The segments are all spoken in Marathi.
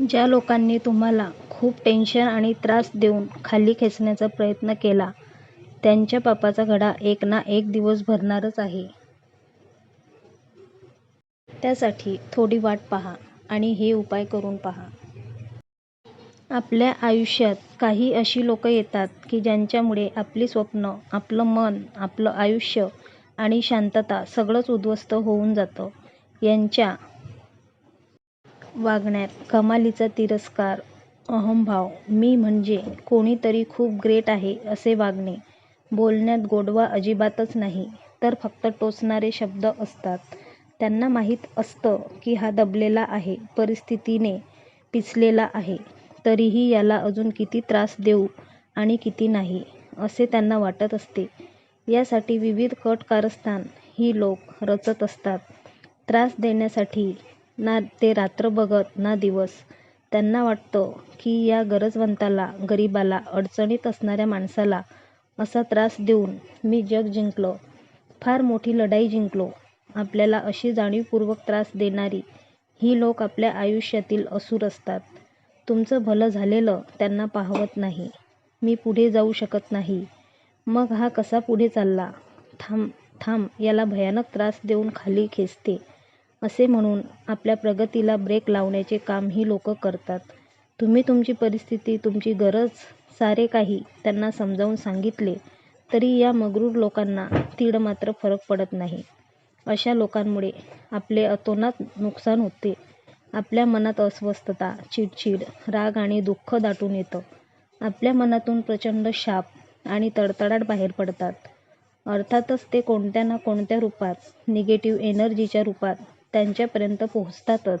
ज्या लोकांनी तुम्हाला खूप टेन्शन आणि त्रास देऊन खाली खेचण्याचा प्रयत्न केला त्यांच्या पापाचा घडा एक ना एक दिवस भरणारच आहे. त्यासाठी थोडी वाट पहा आणि हे उपाय करून पहा. आपल्या आयुष्यात काही अशी लोकं येतात की ज्यांच्यामुळे आपली स्वप्नं, आपलं मन, आपलं आयुष्य आणि शांतता सगळंच उद्ध्वस्त होऊन जातं. यांच्या वागण्यात कमालीचा तिरस्कार, अहंभाव, मी म्हणजे कोणीतरी खूप ग्रेट आहे असे वागणे, बोलण्यात गोडवा अजिबातच नाही तर फक्त टोचणारे शब्द असतात. त्यांना माहीत असतं की हा दबलेला आहे, परिस्थितीने पिचलेला आहे, तरीही याला अजून किती त्रास देऊ आणि किती नाही, असे त्यांना वाटत असते. यासाठी विविध कट कारस्थान ही लोक रचत असतात. त्रास देण्यासाठी ना ते रात्र बघत ना दिवस. त्यांना वाटतं की या गरजवंताला, गरीबाला, अडचणीत असणाऱ्या माणसाला असा त्रास देऊन मी जग जिंकलं, फार मोठी लढाई जिंकलो. आपल्याला अशी जाणीवपूर्वक त्रास देणारी ही लोक आपल्या आयुष्यातील असूर असतात. तुमचं भलं झालेलं त्यांना पाहवत नाही. मी पुढे जाऊ शकत नाही, मग हा कसा पुढे चालला, थांब थांब याला भयानक त्रास देऊन खाली खेचते, असे म्हणून आपल्या प्रगतीला ब्रेक लावण्याचे काम ही लोकं करतात. तुम्ही तुमची परिस्थिती, तुमची गरज सारे काही त्यांना समजावून सांगितले तरी या मग्रूर लोकांना तीळ मात्र फरक पडत नाही. अशा लोकांमुळे आपले अतोनात नुकसान होते. आपल्या मनात अस्वस्थता, चिडचिड, राग आणि दुःख दाटून येतं. आपल्या मनातून प्रचंड शाप आणि तडतडाट बाहेर पडतात. अर्थातच ते कोणत्या ना कोणत्या रूपात, निगेटिव्ह एनर्जीच्या रूपात त्यांच्यापर्यंत पोहोचतातच.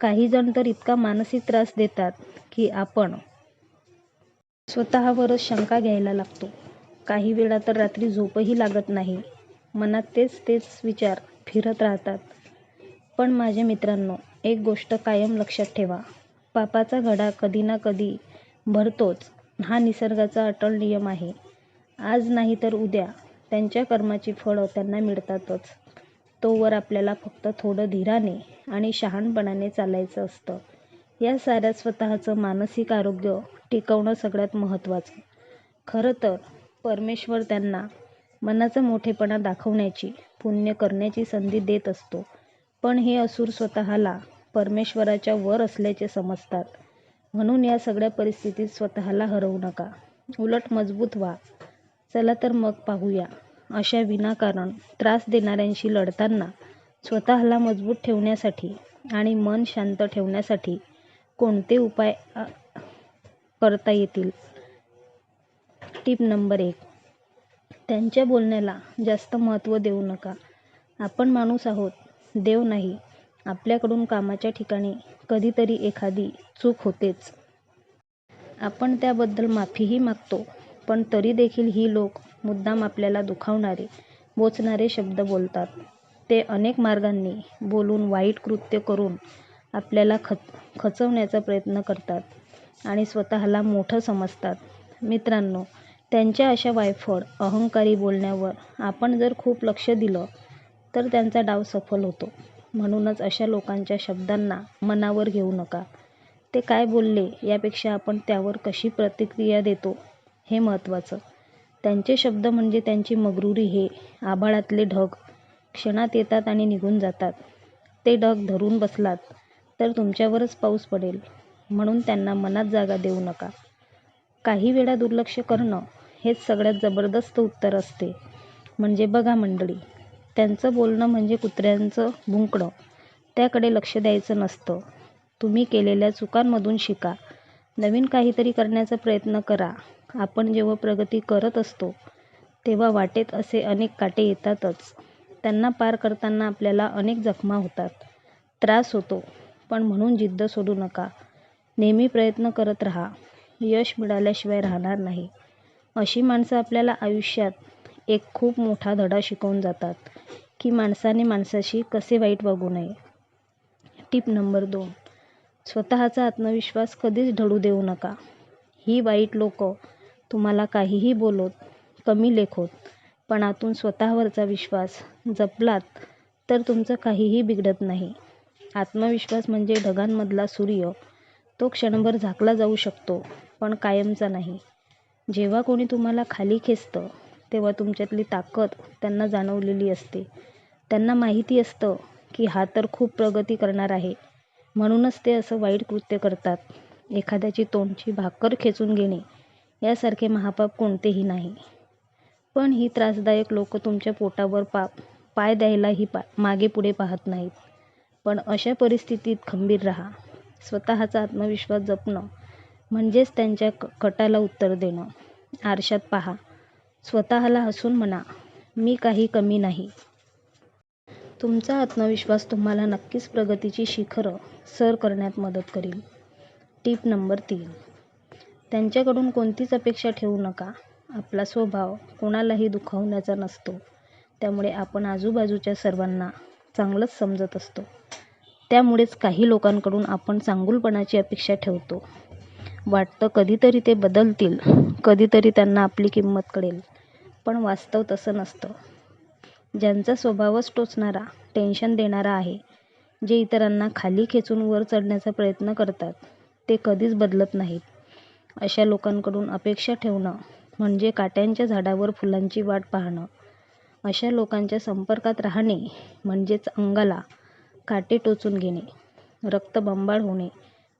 काही जण तर इतका मानसिक त्रास देतात की आपण स्वतःवरच शंका घ्यायला लागतो. काही वेळा तर रात्री झोपही लागत नाही. मनात तेच तेच विचार फिरत राहतात. पण माझ्या मित्रांनो, एक गोष्ट कायम लक्षात ठेवा. पापाचा घडा कधी ना कधी भरतोच हा निसर्गाचा अटळ नियम आहे. आज नाही तर उद्या त्यांच्या कर्माची फळं त्यांना मिळतातच. तोवर आपल्याला फक्त थोडं धीराने आणि शहाणपणाने चालायचं असतं. या साऱ्या स्वतःचं मानसिक आरोग्य टिकवणं सगळ्यात महत्त्वाचं. खरं तर परमेश्वर त्यांना मनाचा मोठेपणा दाखवण्याची, पुण्य करण्याची संधी देत असतो. पण हे असूर स्वतःला परमेश्वराच्या वर असल्याचे समजतात. म्हणून या सगळ्या परिस्थितीत स्वतःला हरवू नका. उलट मजबूत व्हा. चला तर मग पाहूया अशा विनाकारण त्रास देणाऱ्यांशी लढताना स्वतःला मजबूत ठेवण्यासाठी आणि मन शांत ठेवण्यासाठी कोणते उपाय करता येतील. टीप नंबर एक. त्यांच्या बोलण्याला जास्त महत्त्व देऊ नका. आपण माणूस आहोत, देव नाही. आपल्याकडून कामाच्या ठिकाणी कधीतरी एखादी चूक होतेच. आपण त्याबद्दल माफीही मागतो. पण तरी देखील ही लोक मुद्दाम आपल्याला दुखावणारे, बोचणारे शब्द बोलतात. ते अनेक मार्गांनी बोलून, वाईट कृत्य करून आपल्याला खचवण्याचा प्रयत्न करतात आणि स्वतःला मोठं समजतात. मित्रांनो, त्यांच्या अशा वायफळ, अहंकारी बोलण्यावर आपण जर खूप लक्ष दिलं तर त्यांचा डाव सफल होतो. म्हणूनच अशा लोकांच्या शब्दांना मनावर घेऊ नका. ते काय बोलले यापेक्षा आपण त्यावर कशी प्रतिक्रिया देतो हे महत्त्वाचं. त्यांचे शब्द म्हणजे त्यांची मग्रुरी हे आभाळातले ढग. क्षणात येतात आणि निघून जातात. ते ढग धरून बसलात तर तुमच्यावरच पाऊस पडेल. म्हणून त्यांना मनात जागा देऊ नका. काही वेळा दुर्लक्ष करणं हेच सगळ्यात जबरदस्त उत्तर असते. म्हणजे बघा मंडळी, त्यांचं बोलणं म्हणजे कुत्र्याचं भुंकणं. त्याकडे लक्ष द्यायचं नसतं. तुम्ही केलेल्या चुकांमधून शिका. नवीन काहीतरी करण्याचा प्रयत्न करा. आपण जेव्हा प्रगती करत असतो तेव्हा वाटेत असे अनेक काटे येतातच. त्यांना पार करताना आपल्याला अनेक जखमा होतात, त्रास होतो. पण म्हणून जिद्द सोडू नका. नेहमी प्रयत्न करत राहा. यश मिळाल्याशिवाय राहणार नाही. अशी माणसं आपल्याला आयुष्यात एक खूप मोठा धडा शिकवून जातात की माणसाने माणसाशी कसे वाईट वागू नये. टीप नंबर दोन. स्वतःचा आत्मविश्वास कधीच ढळू देऊ नका. ही वाईट लोकं तुम्हाला काहीही बोलोत, कमी लेखोत, पण आतून स्वतःवरचा विश्वास जपलात तर तुमचं काहीही बिघडत नाही. आत्मविश्वास म्हणजे ढगांमधला सूर्य. तो क्षणभर झाकला जाऊ शकतो पण कायमचा नाही. जेव्हा कोणी तुम्हाला खाली खेचतं तेव्हा तुमच्यातली ताकद त्यांना जाणवलेली असते. त्यांना माहिती असतं की हा तर खूप प्रगती करणार आहे. म्हणूनच ते असं वाईट कृत्य करतात. एखाद्याची तोंडची भाकर खेचून घेणे यासारखे महापाप कोणतेही नाही. पण ही त्रासदायक लोक तुमच्या पोटावर पाप पाय द्यायलाही पा मागे पुढे पाहत नाहीत. पण अशा परिस्थितीत खंबीर राहा. स्वतःचा आत्मविश्वास जपणं म्हणजेच त्यांच्या क कटाला उत्तर देणं. आरशात पहा. स्वतःला हसून म्हणा मी काही कमी नाही. तुमचा आत्मविश्वास तुम्हाला नक्कीच प्रगतीची शिखरं सर करण्यात मदत करेल. टीप नंबर तीन. त्यांच्याकडून कोणतीच अपेक्षा ठेवू नका. आपला स्वभाव कोणालाही दुखावण्याचा नसतो. त्यामुळे आपण आजूबाजूच्या सर्वांना चांगलंच समजत असतो. त्यामुळेच काही लोकांकडून आपण चांगुलपणाची अपेक्षा ठेवतो. वाटतं कधीतरी ते बदलतील कधीतरी त्यांना आपली किंमत कळेल. पण वास्तव तसं नसतं. ज्यांचा स्वभावच टोचणारा टेन्शन देणारा आहे जे इतरांना खाली खेचून वर चढण्याचा प्रयत्न करतात ते कधीच बदलत नाहीत. अशा लोकांकडून अपेक्षा ठेवणं म्हणजे काट्यांच्या झाडावर फुलांची वाट पाहणं. अशा लोकांच्या संपर्कात राहणे म्हणजेच अंगाला काटे टोचून घेणे रक्तबंबाळ होणे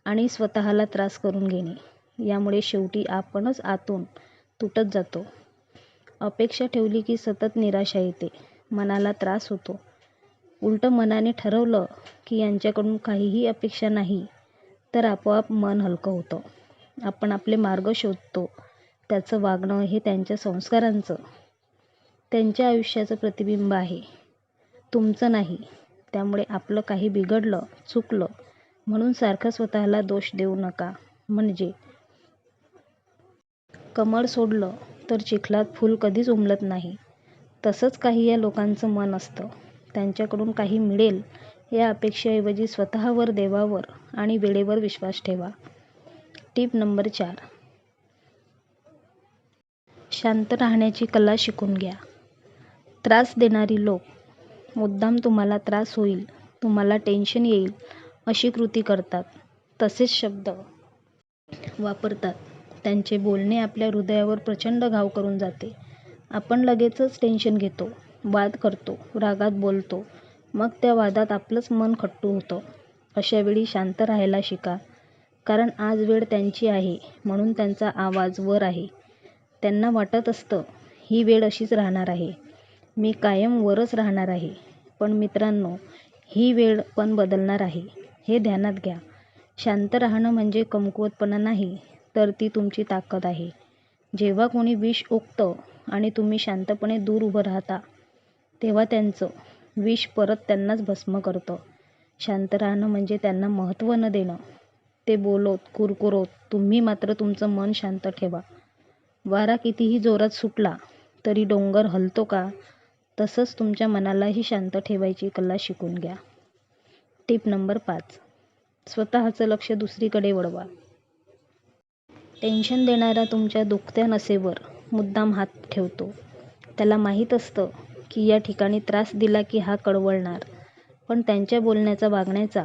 आणि स्वतःला त्रास करून घेणे. यामुळे शेवटी आपणच आतून तुटत जातो. अपेक्षा ठेवली की सतत निराशा येते मनाला त्रास होतो. उलटं मनाने ठरवलं की यांच्याकडून काहीही अपेक्षा नाही तर आपोआप मन हलकं होतं. आपण आपले मार्ग शोधतो. त्याचं वागणं हे त्यांच्या संस्कारांचं. त्यांच्या आयुष्याचं प्रतिबिंब आहे. तुमचं नाही. त्यामुळे आपलं काही बिघडलं चुकलं म्हणून सारखं स्वतःला दोष देऊ नका. म्हणजे? कमळ सोडलं तर चिखलात फूल कधीच उमलत नाही. तसंच काही या लोकांचं मन असतं. त्यांच्याकडून काही मिळेल या अपेक्षेऐवजी स्वतःवर देवावर आणि वेळेवर विश्वास ठेवा. टीप नंबर चार. शांत राहण्याची कला शिकून घ्या. त्रास देणारी लोक मुद्दाम तुम्हाला त्रास होईल तुम्हाला टेन्शन येईल अशी कृती करतात. तसेच शब्द वापरतात. त्यांचे बोलणे आपल्या हृदयावर प्रचंड घाव करून जाते. आपण लगेचच टेन्शन घेतो वाद करतो रागात बोलतो. मग त्या वादात आपलंच मन खट्टू होतं. अशावेळी शांत राहायला शिका. कारण आज वेळ त्यांची आहे म्हणून त्यांचा आवाज वर आहे. त्यांना वाटत असतं ही वेळ अशीच राहणार आहे. मी कायम वरच राहणार आहे. पण मित्रांनो ही वेळ पण बदलणार आहे. हे ध्यानात घ्या. शांत राहणं म्हणजे कमकुवतपणा नाही तर ती तुमची ताकद आहे. जेव्हा कोणी विष ओकतं आणि तुम्ही शांतपणे दूर उभं राहता तेव्हा त्यांचं विष परत त्यांनाच भस्म करतं. शांत राहणं म्हणजे त्यांना महत्त्व न देणं. ते बोलोत कुरकुरोत तुम्ही मात्र तुमचं मन शांत ठेवा. वारा कितीही जोरात सुटला तरी डोंगर हलतो का? तसंच तुमच्या मनालाही शांत ठेवायची कला शिकून घ्या. टिप नंबर पाच. स्वतःचं लक्ष दुसरीकडे वळवा. टेन्शन देणारा तुमच्या दुखत्या नसेवर मुद्दाम हात ठेवतो. त्याला माहीत असतं की या ठिकाणी त्रास दिला की हा कळवळणार. पण त्यांच्या बोलण्याचा वागण्याचा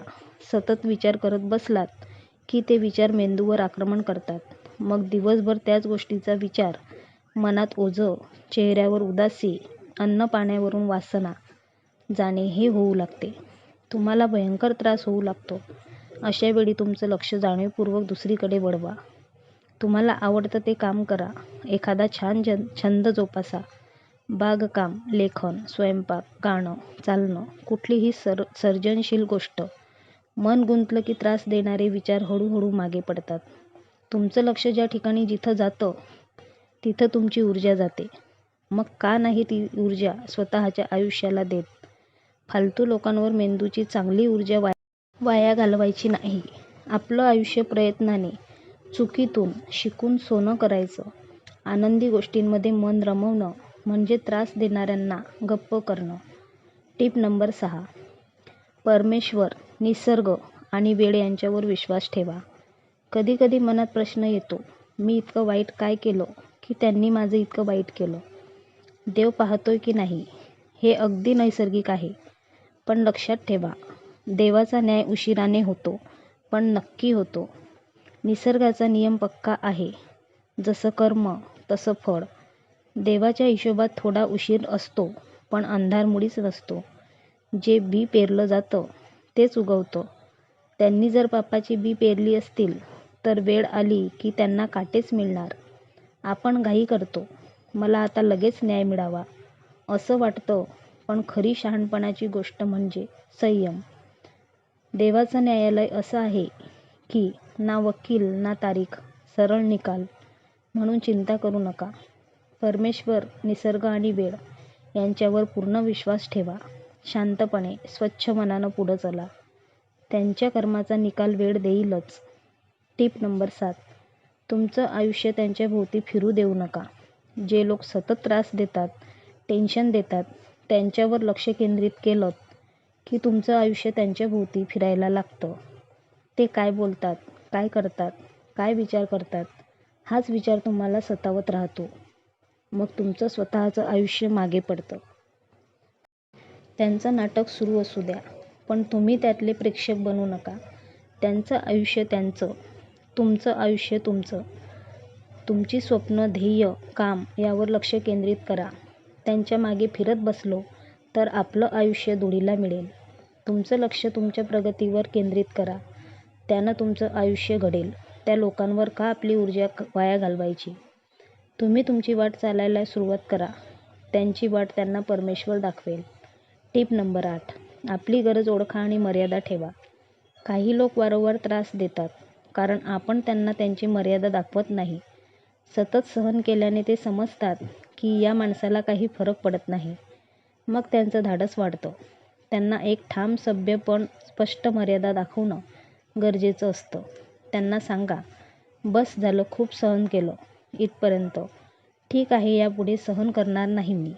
सतत विचार करत बसलात की ते विचार मेंदूवर आक्रमण करतात. मग दिवसभर त्याच गोष्टीचा विचार मनात ओझं चेहऱ्यावर उदासी अन्न पाण्यावरून वासना जाणे हे होऊ लागते. तुम्हाला भयंकर त्रास होऊ लागतो. अशावेळी तुमचं लक्ष जाणीवपूर्वक दुसरीकडे वळवा. तुम्हाला आवडतं ते काम करा. एखादा छान जन छंद जोपासा. बागकाम लेखन स्वयंपाक गाणं चालणं कुठलीही सर सर्जनशील गोष्ट मन गुंतलं की त्रास देणारे विचार हळूहळू मागे पडतात. तुमचं लक्ष ज्या ठिकाणी जिथं जातं तिथं तुमची ऊर्जा जाते. मग का नाही ती ऊर्जा स्वतःच्या आयुष्याला देत? फालतू लोकांवर मेंदूची चांगली ऊर्जा वाया वाया घालवायची नाही. आपलं आयुष्य प्रयत्नाने चुकीतून शिकून सोनं करायचं. आनंदी गोष्टींमध्ये मन रमवणं म्हणजे त्रास देणाऱ्यांना गप्प करणं. टीप नंबर सहा. परमेश्वर निसर्ग आणि वेळ यांच्यावर विश्वास ठेवा. कधी कधी मनात प्रश्न येतो मी इतकं वाईट काय केलं की त्यांनी माझं इतकं वाईट केलं? देव पाहतोय की नाही? हे अगदी नैसर्गिक आहे. पण लक्षात ठेवा देवाचा न्याय उशिराने होतो पण नक्की होतो. निसर्गाचा नियम पक्का आहे. जसं कर्म तसं फळ. देवाच्या हिशोबात थोडा उशीर असतो पण अंधारमुळीच नसतो. जे बी पेरलं जातं तेच उगवतो. त्यांनी जर पापाची बी पेरली असतील तर वेळ आली की त्यांना काटेच मिळणार. आपण घाई करतो. मला आता लगेच न्याय मिळावा. असं वाटतं पण खरी शहाणपणाची गोष्ट म्हणजे संयम. देवाचं न्यायालय असं आहे की ना वकील ना तारीख सरळ निकाल म्हणून चिंता करू नका. परमेश्वर निसर्ग आणि वेळ यांच्यावर पूर्ण विश्वास ठेवा. शांतपणे स्वच्छ मनानं पुढं चला. त्यांच्या कर्माचा निकाल वेळ देईलच. टीप नंबर सात. तुमचं आयुष्य त्यांच्या भोवती फिरू देऊ नका. जे लोक सतत त्रास देतात टेन्शन देतात त्यांच्यावर लक्ष केंद्रित केलं की तुमचं आयुष्य त्यांच्या भोवती फिरायला लागतं. ते काय बोलतात काय करतात काय विचार करतात हाच विचार तुम्हाला सतावत राहतो. मग तुमचं स्वतःचं आयुष्य मागे पडतं. त्यांचं नाटक सुरू असू द्या पण तुम्ही त्यातले प्रेक्षक बनू नका. त्यांचं आयुष्य त्यांचं तुमचं आयुष्य तुमचं. तुमची स्वप्न ध्येय काम यावर लक्ष केंद्रित करा. त्यांच्या मागे फिरत बसलो तर आपलं आयुष्य धुळीला मिळेल. तुमचं लक्ष तुमच्या प्रगतीवर केंद्रित करा. त्यानं तुमचं आयुष्य घडेल. त्या लोकांवर का आपली ऊर्जा वाया घालवायची? तुम्ही तुमची वाट चालायला सुरुवात करा. त्यांची वाट त्यांना परमेश्वर दाखवेल. टिप नंबर आठ. आपली गरज ओळखा आणि मर्यादा ठेवा. काही लोक वारंवार त्रास देतात कारण आपण त्यांना त्यांची मर्यादा दाखवत नाही. सतत सहन केल्याने ते समजतात की या माणसाला काही फरक पडत नाही. मग त्यांचं धाडस वाढतं. त्यांना एक ठाम सभ्य पण स्पष्ट मर्यादा दाखवणं गरजेचं असतं. त्यांना सांगा बस झालं खूप सहन केलं इथपर्यंत. ठीक आहे यापुढे सहन करणार नाही मी.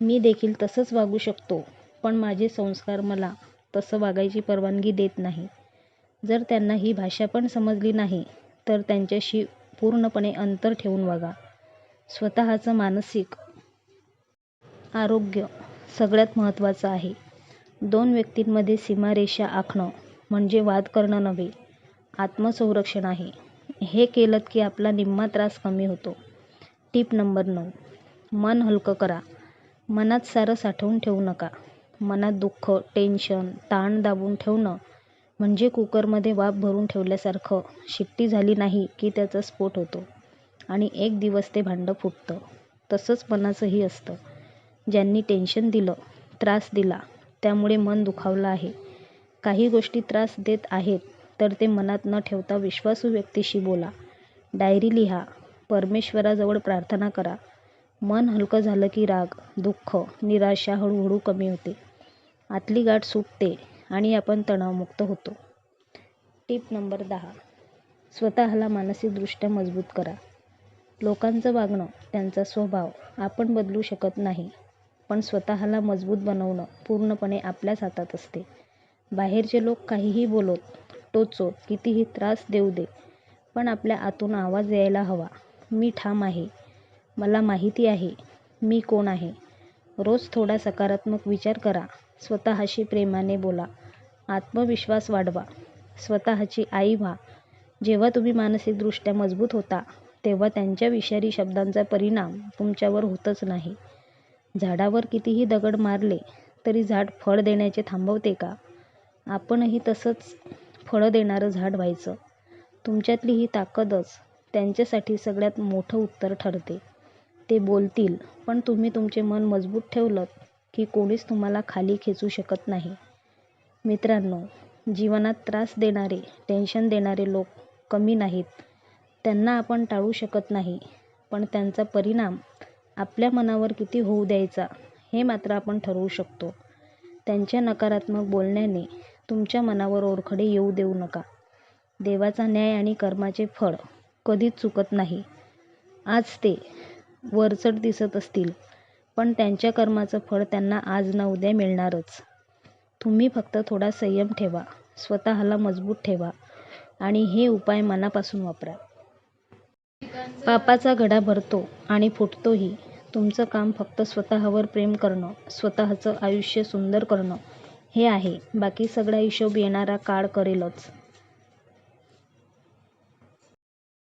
मी देखील तसंच वागू शकतो पण माझे संस्कार मला तसं वागायची परवानगी देत नाही. जर त्यांना ही भाषा पण समजली नाही तर त्यांच्याशी पूर्णपणे अंतर ठेवून वागा. स्वतःचं मानसिक आरोग्य सगळ्यात महत्त्वाचं आहे. दोन व्यक्तींमध्ये सीमारेषा आखणं म्हणजे वाद करणं नव्हे आत्मसंरक्षण आहे. हे केलं की आपला निम्मा त्रास कमी होतो. टीप नंबर नऊ. मन हलकं करा. मनात सारं साठवून ठेवू नका. मनात दुःख टेन्शन ताण दाबून ठेवणं म्हणजे कुकरमध्ये वाफ भरून ठेवल्यासारखं. शिट्टी झाली नाही की त्याचा स्फोट होतो आणि एक दिवस ते भांडं फुटतं. तसंच मनाचंही असतं. ज्यांनी टेन्शन दिलं त्रास दिला त्यामुळे मन दुखावलं आहे. काही गोष्टी त्रास देत आहेत तर ते मनात न ठेवता विश्वासू व्यक्तीशी बोला. डायरी लिहा. परमेश्वराजवळ प्रार्थना करा. मन हलकं झालं की राग दुःख निराशा हळूहळू कमी होते. आतली गाठ सुटते आणि आपण तणावमुक्त होतो. टिप नंबर दहा. स्वतःला मानसिकदृष्ट्या मजबूत करा. लोकांचं वागणं त्यांचा स्वभाव आपण बदलू शकत नाही पण स्वतःला मजबूत बनवणं पूर्णपणे आपल्याच हातात असते. बाहेरचे लोक काहीही बोलत टोचोत कितीही त्रास देऊ दे पण आपल्या आतून आवाज यायला हवा. मी ठाम आहे. मला माहिती आहे मी कोण आहे. रोज थोडा सकारात्मक विचार करा. स्वतःशी प्रेमाने बोला. आत्मविश्वास वाढवा. स्वतःची आई व्हा. जेव्हा तुम्ही मानसिकदृष्ट्या मजबूत होता तेव्हा त्यांच्या विषारी शब्दांचा परिणाम तुमच्यावर होतच नाही. झाडावर कितीही दगड मारले तरी झाड फळ देण्याचे थांबवते का? आपणही तसंच फळं देणारं झाड व्हायचं. तुमच्यातली ही ताकदच त्यांच्यासाठी सगळ्यात मोठं उत्तर ठरते. ते बोलतील. पण तुम्ही तुमचे मन मजबूत ठेवलं की कोणीच तुम्हाला खाली खेचू शकत नाही. मित्रांनो जीवनात त्रास देणारे टेन्शन देणारे लोक कमी नाहीत. त्यांना आपण टाळू शकत नाही. पण त्यांचा परिणाम आपल्या मनावर किती होऊ द्यायचा हे मात्र आपण ठरवू शकतो. त्यांच्या नकारात्मक बोलण्याने तुमच्या मनावर ओरखडे येऊ देऊ नका. देवाचा न्याय आणि कर्माचे फळ कधीच चुकत नाही. आज ते वरचढ दिसत असतील. पण त्यांच्या कर्माचं फळ त्यांना आज ना उद्या मिळणारच. तुम्ही फक्त थोडा संयम ठेवा. स्वतःला मजबूत ठेवा. आणि हे उपाय मनापासून वापरा. पापाचा घडा भरतो आणि फुटतोही. तुमचं काम फक्त स्वतःवर प्रेम करणं. स्वतःचं आयुष्य सुंदर करणं. हे आहे. बाकी सगळा हिशोब येणारा काळ करेलच.